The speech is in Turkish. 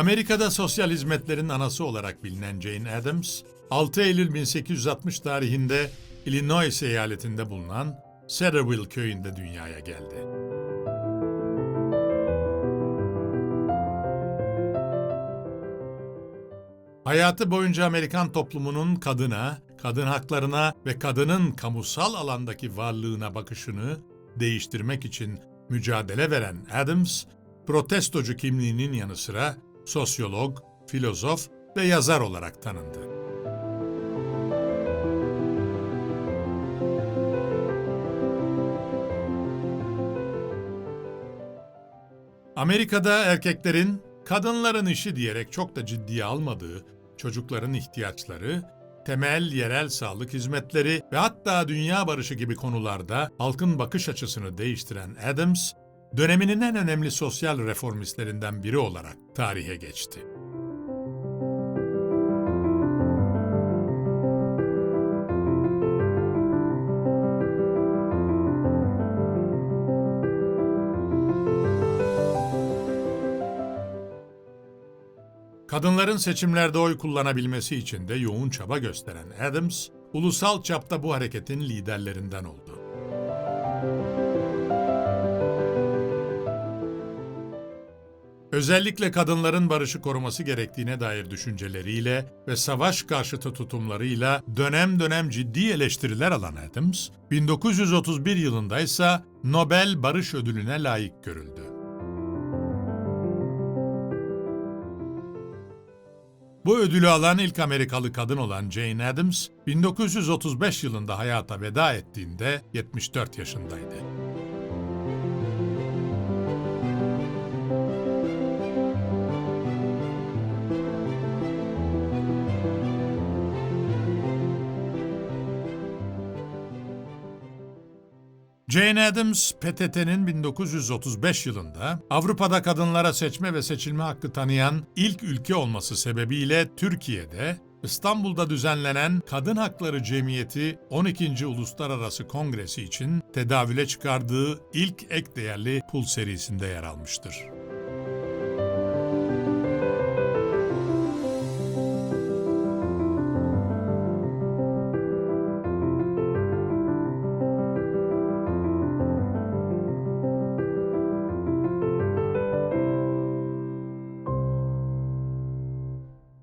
Amerika'da sosyal hizmetlerin anası olarak bilinen Jane Addams, 6 Eylül 1860 tarihinde Illinois eyaletinde bulunan Cedarville köyünde dünyaya geldi. Hayatı boyunca Amerikan toplumunun kadına, kadın haklarına ve kadının kamusal alandaki varlığına bakışını değiştirmek için mücadele veren Adams, protestocu kimliğinin yanı sıra sosyolog, filozof ve yazar olarak tanındı. Amerika'da erkeklerin kadınların işi diyerek çok da ciddiye almadığı çocukların ihtiyaçları, temel yerel sağlık hizmetleri ve hatta dünya barışı gibi konularda halkın bakış açısını değiştiren Adams, döneminin en önemli sosyal reformistlerinden biri olarak tarihe geçti. Kadınların seçimlerde oy kullanabilmesi için de yoğun çaba gösteren Adams, ulusal çapta bu hareketin liderlerinden oldu. Özellikle kadınların barışı koruması gerektiğine dair düşünceleriyle ve savaş karşıtı tutumlarıyla dönem dönem ciddi eleştiriler alan Adams, 1931 yılında ise Nobel Barış Ödülü'ne layık görüldü. Bu ödülü alan ilk Amerikalı kadın olan Jane Addams, 1935 yılında hayata veda ettiğinde 74 yaşındaydı. Jane Addams, PTT'nin 1935 yılında Avrupa'da kadınlara seçme ve seçilme hakkı tanıyan ilk ülke olması sebebiyle Türkiye'de İstanbul'da düzenlenen Kadın Hakları Cemiyeti 12. Uluslararası Kongresi için tedavüle çıkardığı ilk ek değerli pul serisinde yer almıştır.